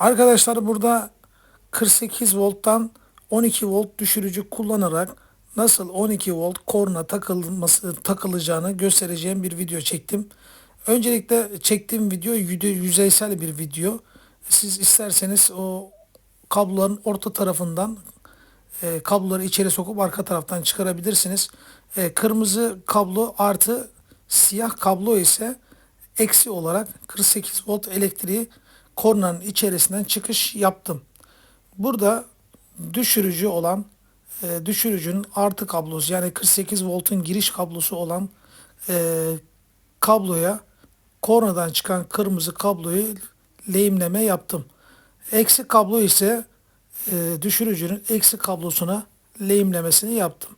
Arkadaşlar burada 48 volttan 12 volt düşürücü kullanarak nasıl 12 volt korna takılması takılacağını göstereceğim bir video çektim. Öncelikle çektiğim video yüzeysel bir video. Siz isterseniz o kabloların orta tarafından e, kabloları içeri sokup arka taraftan çıkarabilirsiniz. E, kırmızı kablo artı siyah kablo ise eksi olarak 48 volt elektriği kornanın içerisinden çıkış yaptım. Burada düşürücü olan e, düşürücünün artı kablosu yani 48 voltun giriş kablosu olan e, kabloya kornadan çıkan kırmızı kabloyu lehimleme yaptım. Eksi kablo ise e, düşürücünün eksi kablosuna lehimlemesini yaptım.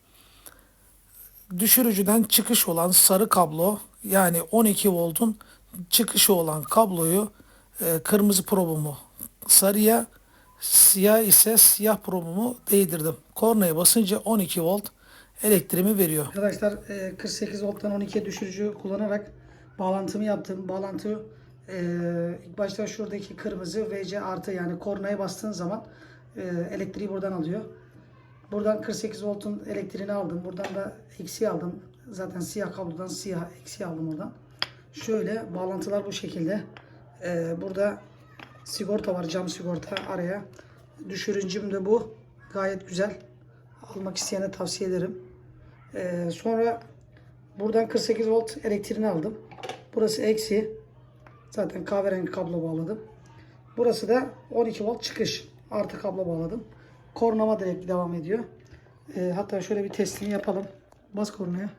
Düşürücüden çıkış olan sarı kablo yani 12 voltun çıkışı olan kabloyu kırmızı probumu sarıya siyah ise siyah probumu değdirdim. Kornaya basınca 12 volt elektriğimi veriyor. Arkadaşlar e, 48 volttan 12'ye düşürücü kullanarak bağlantımı yaptım. Bağlantı e, ilk başta şuradaki kırmızı VC artı yani kornaya bastığın zaman e, elektriği buradan alıyor. Buradan 48 voltun elektriğini aldım. Buradan da eksi aldım. Zaten siyah kablodan siyah eksi aldım oradan. Şöyle bağlantılar bu şekilde. E, burada sigorta var cam sigorta araya. Düşürücüm de bu. Gayet güzel. Almak isteyene tavsiye ederim. Ee, sonra buradan 48 volt elektriğini aldım. Burası eksi. Zaten kahverengi kablo bağladım. Burası da 12 volt çıkış. Artı kablo bağladım. Kornama direkt devam ediyor. Ee, hatta şöyle bir testini yapalım. Bas kornaya.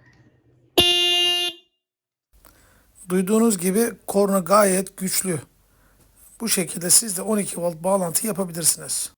Duyduğunuz gibi korna gayet güçlü. Bu şekilde siz de 12 volt bağlantı yapabilirsiniz.